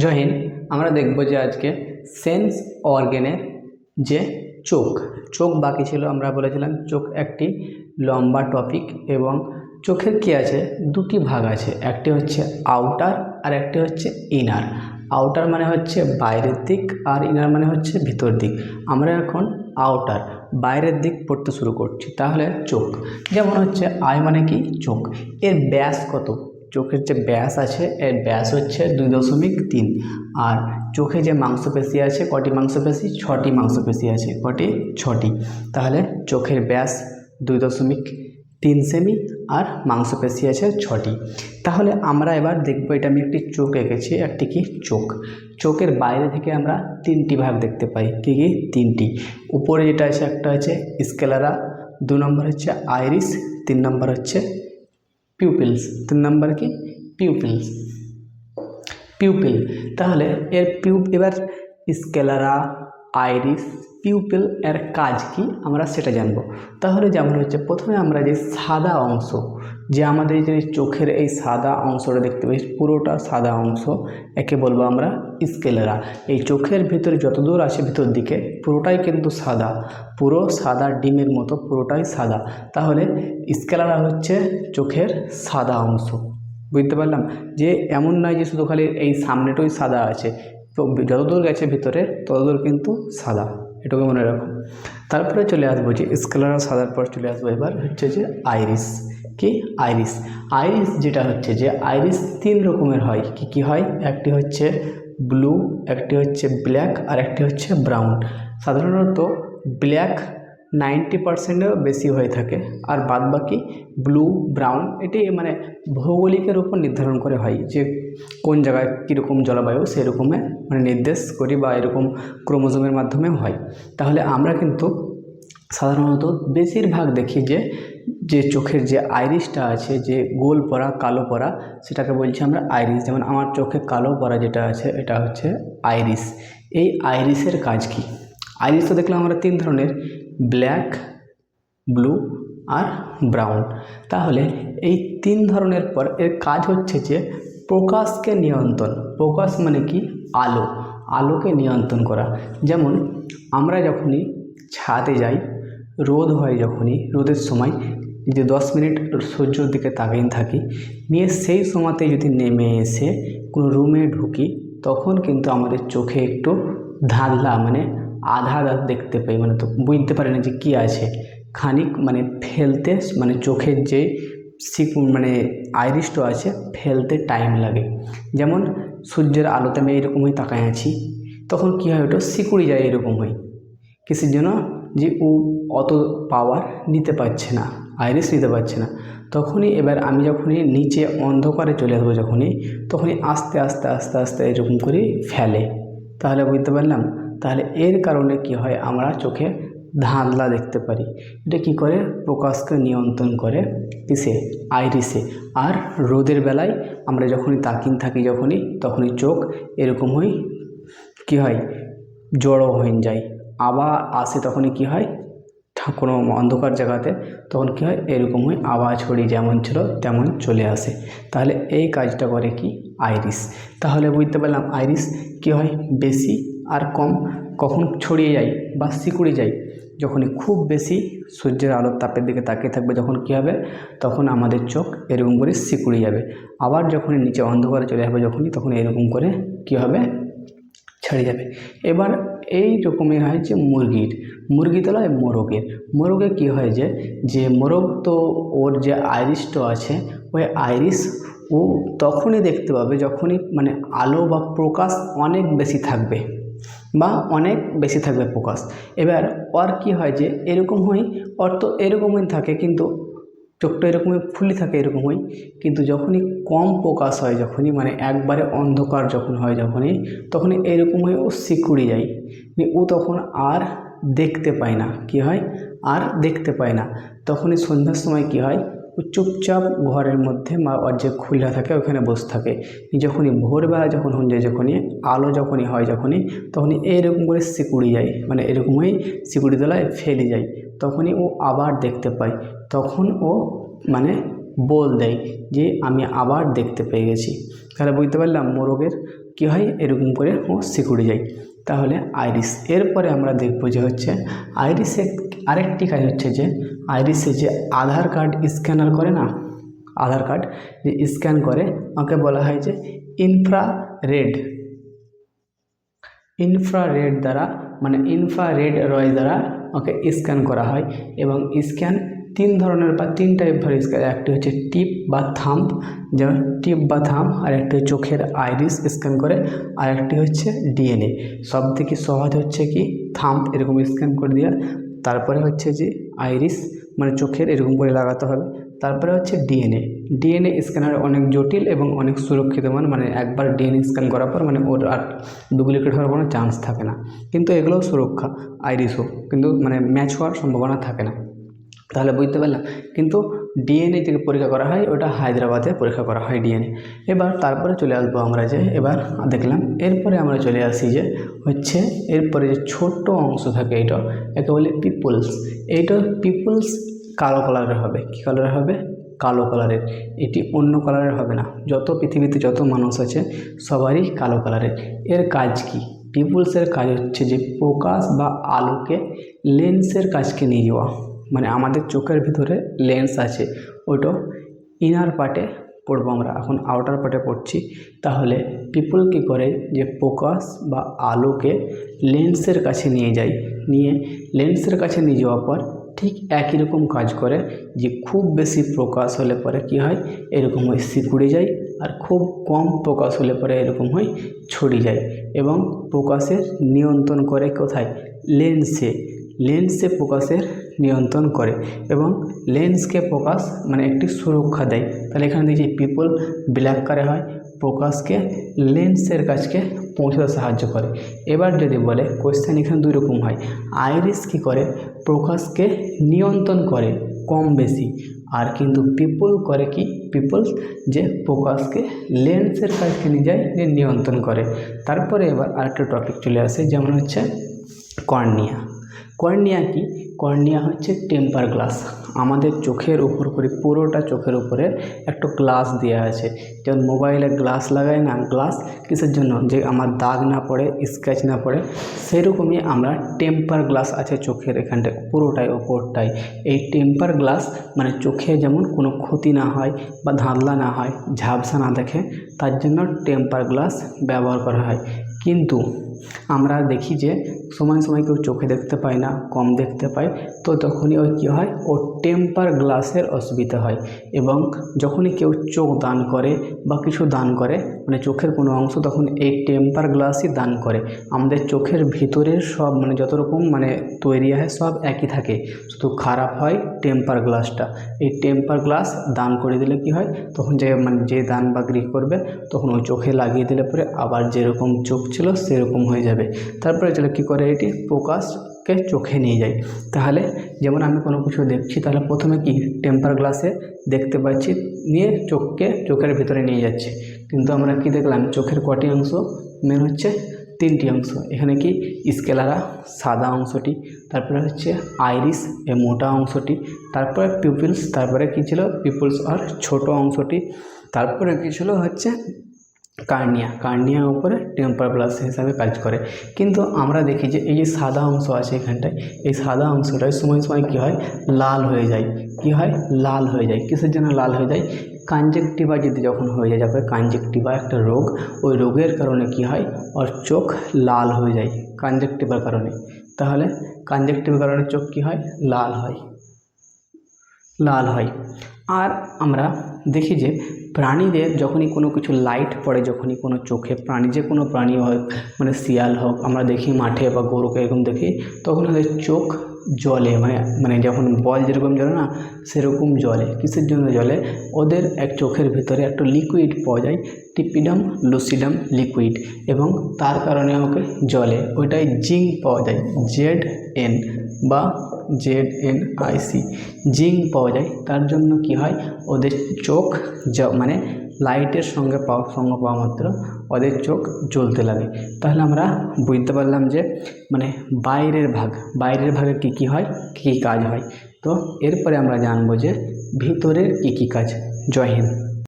জয় হিন্দ, আমরা দেখব যে আজকে সেন্স অর্গ্যানের যে চোখ চোখ বাকি ছিল, আমরা বলেছিলাম চোখ একটি লম্বা টপিক এবং চোখের কী আছে? দুটি ভাগ আছে, একটি হচ্ছে আউটার আর একটি হচ্ছে ইনার আউটার মানে হচ্ছে বাইরের দিক আর ইনার মানে হচ্ছে ভিতর দিক। আমরা এখন আউটার বাইরের দিক পড়তে শুরু করছি, তাহলে চোখ। যেমন হচ্ছে আই মানে কি? চোখ। এর ব্যাস কত? চোখের যে ব্যাস আছে, এর ব্যাস হচ্ছে দুই দশমিক তিন। আর চোখে যে মাংসপেশি আছে, কটি মাংসপেশি? ছটি মাংসপেশি আছে, কটি? ছটি। তাহলে চোখের ব্যাস দুই দশমিক তিন সেমি আর মাংসপেশি আছে ছটি। তাহলে আমরা এবার দেখব এটা আমি একটি চোখ এঁকেছি, একটি কি? চোখ। চোখের বাইরে থেকে আমরা তিনটি ভাগ দেখতে পাই, কী কী? তিনটি। উপরে যেটা আছে, একটা হচ্ছে স্কেলারা, দু নম্বর হচ্ছে আইরিস, তিন নম্বর হচ্ছে পিউপিলস তিন নম্বর কি পিউপিলস পিউপিল তাহলে এর পিউ এবার স্কেলারা আইরিস, পিউপিল এর কাজ কি আমরা সেটা জানব। তাহলে যেমন হচ্ছে প্রথমে আমরা যে সাদা অংশ, যে আমাদের যে চোখের এই সাদা অংশটা দেখতে পাই, পুরোটা সাদা অংশ, একে বলব আমরা স্কেলেরা। এই চোখের ভিতরে যতদূর আছে ভিতর দিকে, পুরোটাই কিন্তু সাদা, পুরো সাদা ডিমের মতো পুরোটাই সাদা। তাহলে স্কেলারা হচ্ছে চোখের সাদা অংশ। বুঝতে পারলাম? যে এমন নয় যে শুধু খালি এই সামনেটাই সাদা আছে তো যতদূর গেছে ভিতরে, ততদূর কিন্তু সাদা। এটুকু মনে রাখো। তারপরে চলে আসব যে স্কেলার সাদার পর চলে আসব এবার হচ্ছে যে আইরিস কি? আইরিস আইরিস যেটা হচ্ছে যে আইরিস তিন রকমের হয়। কি কি হয়? একটি হচ্ছে ব্লু একটি হচ্ছে ব্ল্যাক আর একটি হচ্ছে ব্রাউন সাধারণত ব্ল্যাক নাইনটি পার্সেন্টেরও বেশি হয়ে থাকে। আর বাদবাকি ব্লু ব্রাউন এটি মানে ভৌগোলিকের উপর নির্ধারণ করে হয় যে কোন জায়গায় কীরকম জলবায়ু সেরকমে মানে নির্দেশ করি বা এরকম ক্রোমোজোমের মাধ্যমে হয়। তাহলে আমরা কিন্তু সাধারণত বেশিরভাগ দেখি যে যে চোখের যে আইরিসটা আছে, যে গোল পরা, কালো পরা, সেটাকে বলছি আমরা আইরিস যেমন আমার চোখে কালো পরা যেটা আছে, এটা হচ্ছে আইরিস এই আইরিসের কাজ কি? আইরিস তো দেখলাম আমরা তিন ধরনের, ব্ল্যাক, ব্লু আর ব্রাউন। তাহলে এই তিন ধরনের পর এর কাজ হচ্ছে যে প্রকাশকে নিয়ন্ত্রণ, প্রকাশ মানে কি? আলো, আলোকে নিয়ন্ত্রণ করা। যেমন আমরা যখনই ছাদে যাই, রোদ হয় যখনই, রোদের সময় যদি দশ মিনিট সূর্যর দিকে তাকিয়ে থাকি, নিয়ে সেই সময়তে যদি নেমে এসে কোনো রুমে ঢুকি, তখন কিন্তু আমাদের চোখে একটু ধাঁধলা মানে আধা আধা দেখতে পাই। মানে তো বুঝতে পারি না যে কী আছে। খানিক মানে ফেলতে মানে চোখের যে মানে আইরিসটা আছে, ফেলতে টাইম লাগে। যেমন সূর্যের আলোতে আমি এরকমই তাকায় আছি, তখন কী হয় ওটা সিকুড়ি যায় এরকম হয়। কিসের জন্য? যে ও অত পাওয়ার নিতে পারছে না আইরিস নিতে পারছে না। তখনই এবার আমি যখনই নিচে অন্ধকারে চলে আসব যখনই, তখনই আস্তে আস্তে আস্তে আস্তে এরকম করে ফেলে। তাহলে বুঝতে পারলাম? তাহলে এর কারণে কি হয়? আমরা চোখে ধাঁধলা দেখতে পারি। এটা কি করে? প্রকাশকে নিয়ন্ত্রণ করে কিসে? আইরিসে। আর রোদের বেলায় আমরা যখনই তাকিন থাকি যখনই, তখনই চোখ এরকম হই, কি হয়? জড়ো হয়ে যায়। আবার আসে তখনই কি হয়? কোনো অন্ধকার জায়গাতে তখন কী হয়? এরকম হয় আওয়াজ ছড়িয়ে যেমন ছিল, তেমন চলে আসে। তাহলে এই কাজটা করে কি? আইরিস। তাহলে বুঝতে পারলাম, আইরিস কি হয়? বেশি আর কম। কখন ছড়িয়ে যায় বা সিকুড়ে যায়, যখনই খুব বেশি সূর্যের আলোর তাপের দিকে তাকিয়ে থাকবে যখন কী হবে? তখন আমাদের চোখ এরকম করে সিকুড়ে যাবে। আবার যখনই নিচে অন্ধকারে চলে যাবে যখনই, তখন এরকম করে কী হবে? ছেড়ে যাবে। এবার এই রকমই হয় যে মুরগির মুরগি তলায় মোরগের। মোরগে কি হয় যে যে মোরগ তো ওর যে আইরিসটা আছে, ওই আইরিস ও তখনই দেখতে পাবে যখনই মানে আলো বা প্রকাশ অনেক বেশি থাকবে। বা অনেক বেশি থাকবে প্রকাশ এবার ওর কি হয় যে এরকম হয় তো এরকমই থাকে কিন্তু চোখটা এরকমই, ফুলি থাকে এরকমই কিন্তু যখনই কম প্রকাশ হয়, যখনই মানে একবারে অন্ধকার যখন হয় যখনই, তখনই এরকম হয়ে ও সিকুড়ে যায়। ও তখন আর দেখতে পায় না। কি হয়? আর দেখতে পায় না। তখনই সন্ধ্যার সময় কি হয়? চুপচাপ ঘরের মধ্যে মা ওর যে খুলা থাকে ওখানে বসে থাকে। যখনই ভোরবেলা যখন হন যায়, যখনই আলো যখনই হয়, যখনই, তখনই এরকম করে সিকুড়ি যায় মানে এরকমই সিকুড়ি তলায় ফেলে যায়। তখনই ও আবার দেখতে পায়। তখন ও মানে বল দেয় যে, আমি আবার দেখতে পেয়ে গেছি। তাহলে বুঝতে পারলাম মোরগের কী হয়? এরকম করে ও সিকুড়ে যায়। তাহলে আইরিস এরপরে আমরা দেখব যে হচ্ছে আইরিসে আরেকটি কাজ হচ্ছে যে আইরিসে যে আধার কার্ড স্ক্যানার করে না, আধার কার্ড যে স্ক্যান করে, ওকে বলা হয় যে ইনফ্রারেড ইনফ্রারেড দ্বারা মানে ইনফ্রারেড রয় দ্বারা ওকে স্ক্যান করা হয় এবং স্ক্যান তিন ধরনের বা তিন টাইপ ধরে স্ক্যান, একটি হচ্ছে টিপ বা থাম্প যেমন টিপ বা থাম্প আর একটি চোখের আইরিস স্ক্যান করে, আর একটি হচ্ছে ডিএনএ। সব থেকে সহজ হচ্ছে কি থাম্প এরকম স্ক্যান করে দেওয়া, তারপরে হচ্ছে যে আইরিস মানে চোখের, এরকম করে লাগাতে হবে। তারপরে হচ্ছে ডিএনএ। ডিএনএ স্ক্যানার অনেক জটিল এবং অনেক সুরক্ষিত মান মানে একবার ডিএনএ স্ক্যান করার পর মানে ওর আর ডুপ্লিকেট হওয়ার কোনো চান্স থাকে না। কিন্তু এগুলোও সুরক্ষা, আইরিসও। কিন্তু মানে ম্যাচ হওয়ার সম্ভাবনা থাকে না। তাহলে বুঝতে পারলাম কিন্তু ডিএনএ থেকে পরীক্ষা করা হয়, ওটা হায়দ্রাবাদে পরীক্ষা করা হয় ডিএনএ এবার তারপরে চলে আসব আমরা যে, এবার দেখলাম, এরপরে আমরা চলে আসি যে, হচ্ছে এরপরে যে ছোট্ট অংশ থাকে এটা, একে বলে পিপলস। এইটা পিপলস কালো কালারের হবে। কী কালারের হবে? কালো কালারের এটি অন্য কালারের হবে না। যত পৃথিবীতে যত মানুষ আছে, সবারই কালো কালারের এর কাজ কি? পিপুলসের কাজ হচ্ছে যে প্রকাশ বা আলোকে লেন্সের কাজকে নিয়ে যাওয়া। মানে আমাদের চোখের ভিতরে লেন্স আছে, ওইটা ইনার পার্টে পড়ব আমরা। এখন আউটার পার্টে পড়ছি। তাহলে পিপল কী করে? যে প্রকাশ বা আলোকে লেন্সের কাছে নিয়ে যায়। নিয়ে লেন্সের কাছে নিয়ে যাওয়ার পর ঠিক একই রকম কাজ করে যে খুব বেশি প্রকাশ হলে পরে কি হয়? এরকম হয় সিকুড়ে যায় আর খুব কম প্রকাশ হলে পরে এরকম হয় ছড়িয়ে যায়। এবং প্রকাশের নিয়ন্ত্রণ করে কোথায়? লেন্সে লেন্সে প্রকাশের নিয়ন্ত্রণ করে এবং লেন্সকে প্রকাশ মানে একটি সুরক্ষা দেয়। তাহলে এখানে দেখছি পিপল ব্ল্যাক কারে হয় প্রকাশকে লেন্সের কাছকে পৌঁছাতে সাহায্য করে। এবার যদি বলে কোয়েশ্চেন এখানে দুই রকম হয়। আইরিস কী করে? প্রকাশকে নিয়ন্ত্রণ করে কম বেশি। আর কিন্তু পিপল করে কি? পিপলস যে প্রকাশকে লেন্সের কাছকে নিয়ে যায় যে নিয়ন্ত্রণ করে। তারপরে এবার আরেকটা টপিক চলে আসে, যেমন হচ্ছে কর্নিয়া। কর্নিয়া কি? কর্নিয়া হচ্ছে টেম্পার গ্লাস। আমাদের চোখের উপর করে, পুরোটা চোখের উপরে একটা গ্লাস দেওয়া আছে। যেমন মোবাইলে গ্লাস লাগায় না, গ্লাস কিসের জন্য? যে আমার দাগ না পড়ে স্ক্র্যাচ না পড়ে, সেরকমই আমরা টেম্পার গ্লাস আছে চোখের এখানটায় পুরোটাই ওপরটাই। এই টেম্পার গ্লাস মানে চোখে যেমন কোনো ক্ষতি না হয় বা ধাঁধলা না হয়, ঝাপসা না দেখে, তার জন্য টেম্পার গ্লাস ব্যবহার করা হয়। কিন্তু আমরা দেখি যে সময় সময় কেউ চোখে দেখতে পায় না, কম দেখতে পায়, তো তখনই ওই কী হয়? ও টেম্পার গ্লাসের অসুবিধা হয় এবং যখনই কেউ চোখ দান করে বা কিছু দান করে মানে চোখের কোনো অংশ, তখন এই টেম্পার গ্লাসই দান করে। আমাদের চোখের ভিতরের সব মানে যত রকম মানে তৈরি হয়, সব একই থাকে। শুধু খারাপ হয় টেম্পার গ্লাসটা এই টেম্পার গ্লাস দান করে দিলে কি হয়? তখন যে মানে যে দান বা করবে, তখন ওই চোখে লাগিয়ে দিলে পরে আবার যেরকম চোখ ছিল, সেরকম হয়ে যাবে। তারপরে যেটা কী করে? এটি প্রকাশকে চোখে নিয়ে যায় তাহলে যেমন আমি কোনো কিছু দেখছি, তাহলে প্রথমে কি? টেম্পার গ্লাসে দেখতে পাচ্ছি, নিয়ে চোখকে চোখের ভিতরে নিয়ে যাচ্ছে। কিন্তু আমরা কি দেখলাম? চোখের কটি অংশ মেন হচ্ছে তিনটি অংশ। এখানে কি? স্কেলারা সাদা অংশটি, তারপরে হচ্ছে আইরিস এ মোটা অংশটি, তারপরে পিপলস তারপরে কী ছিল? পিপলস আর ছোট অংশটি, তারপরে কী ছিল? হচ্ছে কার্নিয়া কার্নিয়ার উপরে টেম্পার গ্লাস হিসাবে কাজ করে। কিন্তু আমরা দেখি যে এই যে সাদা অংশ আছে এখানটায়, এই সাদা অংশটায় সময় সময় কী হয়? লাল হয়ে যায়। কী হয়? লাল হয়ে যায়। কিসের জন্য লাল হয়ে যায়? কাঞ্জেকটিভা যদি যখন হয়ে যায় যাবে কাঞ্জেকটিভা একটা রোগ, ওই রোগের কারণে কি হয়? ওর চোখ লাল হয়ে যায় কাঞ্জেকটিভার কারণে। তাহলে কাঞ্জেকটিভার কারণে চোখ কী হয়? লাল হয়। লাল হয়। আর আমরা দেখি যে প্রাণীদের যখনই কোনো কিছু লাইট পড়ে, যখনই কোনো চোখে প্রাণী, যে কোনো প্রাণী হোক মানে শিয়াল হোক, আমরা দেখি মাঠে বা গরুকে এরকম দেখি, তখন ওদের চোখ জলে মানে মানে যখন বল যেরকম জলে না, সেরকম জলে, কিসের জন্য জলে? ওদের এক চোখের ভিতরে একটা লিকুইড পাওয়া যায় টিপিডাম লুসিডাম লিকুইড এবং তার কারণে ওকে জলে, ওইটাই জিঙ্ক পাওয়া যায় জেড এন বা জেড এন আইসি জিঙ্ক পাওয়া যায়, তার জন্য কি হয়? ওদের চোখ মানে লাইটের সঙ্গে পাওয়া সঙ্গে পাওয়া মাত্র ওদের চোখ জ্বলতে লাগে। তাহলে আমরা বুঝতে পারলাম যে মানে বাইরের ভাগ, বাইরের ভাগে কী কী হয়, কী কী কাজ হয়। তো এরপরে আমরা জানব যে ভিতরের কী কী কাজ। জয় হিন্দ।